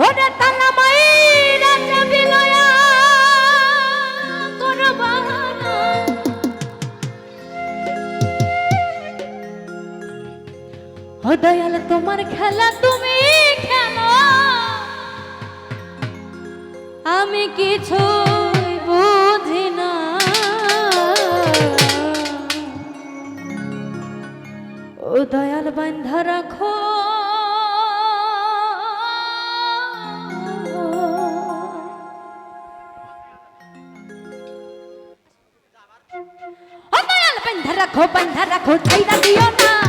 ওরে দয়াল তোমার খেলা তুমি খেলো। আমি কিছু বুঝি না। ও দয়াল বান্ধা রাখো। রাখো বাইন্ধা রাখো ছাইরা দিও না।